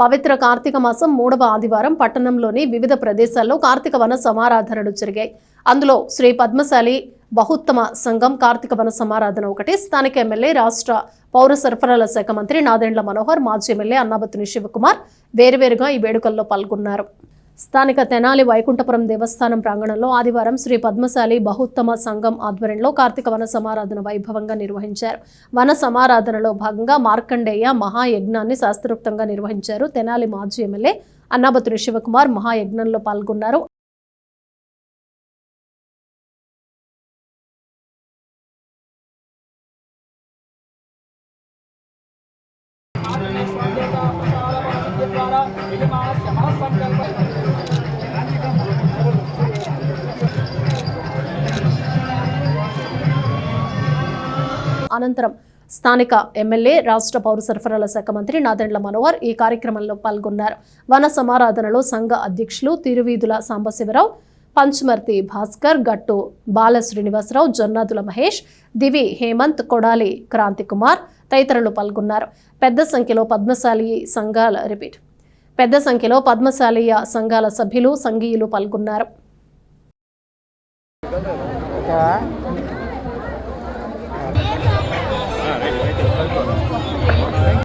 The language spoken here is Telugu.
పవిత్ర కార్తీక మాసం మూడవ ఆదివారం పట్టణంలోని వివిధ ప్రదేశాల్లో కార్తీక వన సమారాధనలు జరిగాయి. అందులో శ్రీ పద్మశాలి బహుత్తమ సంఘం కార్తీక వన సమారాధన ఒకటి స్థానిక ఎమ్మెల్యే రాష్ట్ర పౌర సరఫరాల శాఖ మంత్రి నాదెండ్ల మనోహర్ మాజీ ఎమ్మెల్యే అన్నాబతుని శివకుమార్ వేరువేరుగా ఈ వేడుకల్లో పాల్గొన్నారు. స్థానిక తెనాలి వైకుంఠపురం దేవస్థానం ప్రాంగణంలో ఆదివారం శ్రీ పద్మశాలి బహుత్తమ సంఘం ఆధ్వర్యంలో కార్తీక వన సమారాధన వైభవంగా నిర్వహించారు. వన సమారాధనలో భాగంగా మార్కండేయ మహాయజ్ఞాన్ని శాస్త్రోక్తంగా నిర్వహించారు తెనాలి మాజీ ఎమ్మెల్యే అన్నాబతుని శివకుమార్ మహాయజ్ఞంలో పాల్గొన్నారు. అనంతరం స్థానిక ఎమ్మెల్యే రాష్ట్ర పౌర సరఫరాల శాఖ మంత్రి నాదెండ్ల మనోహర్ ఈ కార్యక్రమంలో పాల్గొన్నారు. వన సమారాధనలో సంఘ అధ్యక్షులు తిరువీధుల సాంబశివరావు పంచమర్తి భాస్కర్ గట్టు బాల శ్రీనివాసరావు జొన్నాదుల మహేష్ దివి హేమంత్ కొడాలి క్రాంతి కుమార్ తదితరులు పాల్గొన్నారు. పెద్ద సంఖ్యలో పద్మశాలి సంఘాల రిపీట్ పెద్ద సంఖ్యలో పద్మశాలీయ సంఘాల సభ్యులు సంఘీయులు పాల్గొన్నారు.